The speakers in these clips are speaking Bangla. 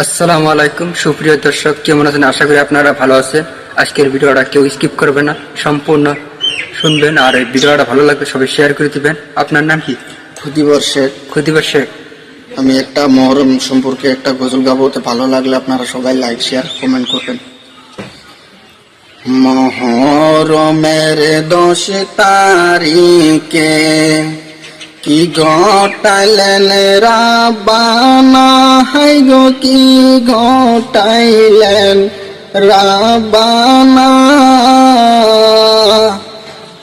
আসসালামু আলাইকুম। সুপ্রিয় দর্শক কেমন আছেন? আশা করি আপনারা ভালো আছেন। আজকের ভিডিওটা কেউ স্কিপ করবে না। সম্পূর্ণ শুনবেন আর এই ভিডিওটা ভালো লাগবে সবাই শেয়ার করে দিবেন। আপনার নাম কি? ক্ষুদিবর শেখ। ক্ষতিবার শেখ। আমি একটা মহরম সম্পর্কে একটা গজল গাবো। তো ভালো লাগলে আপনারা সবাই লাইক শেয়ার কমেন্ট করবেন। মহরমের দশ তারিখে কি ঘটাইলেন রাবানা হাই গো, কি ঘটাইলেন রাবানা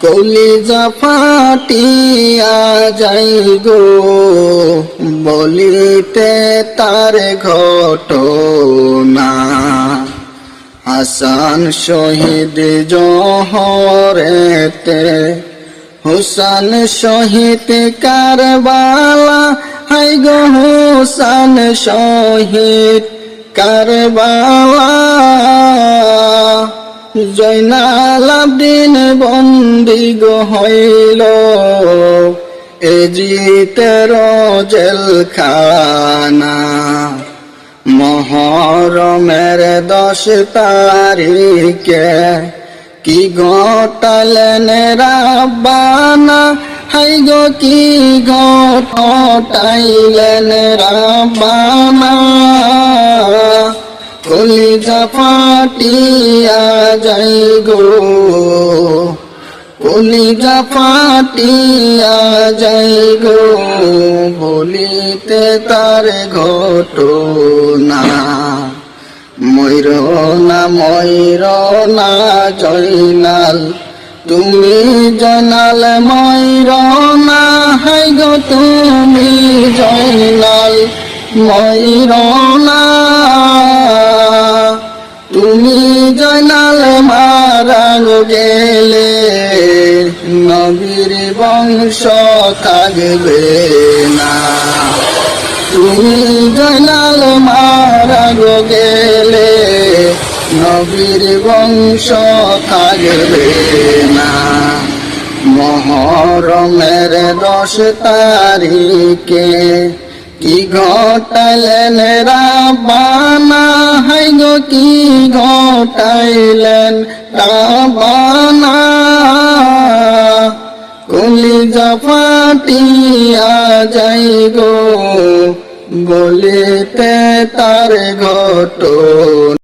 কলিজা ফাটিয়া যাই গো, বলিতে তার ঘটনা। হাসান শহীদ জহরেতে হুসান শহীদ কারবালা, হাই গো হুসান শহীদ কারবালা। জয়নাল আবদিন বন্দি গো হইল, এ জিতের জেলখানা। মহরমের দশ তারিখে কি ঘটালেন রাব্বানা? হাই গো, কি ঘটাইলেন রাব্বানা? কলিজা ফাটিয়া যাই গো। কলিজা ফাটিয়া যাই গো। বলিতে তার ঘটনা ময়ূর না ময়ূর না জয়নাল। তুমি জয়নাল ময়ূর না হাই গো তুমি জয়নাল। ময়ূর না তুমি জয়নাল, মারা গেলে নবীর বংশ থাকবে না। তুমি জয়নাল মারা গেলে নবীর বংশ থাকবে না। মহরমের দশ তারিখে কি ঘটাইলেন রাবানা হাই গো, কি ঘটাইলেন রাবানা কলিজা ফাটিয়া যাই গো। বলিতে তার ঘটনা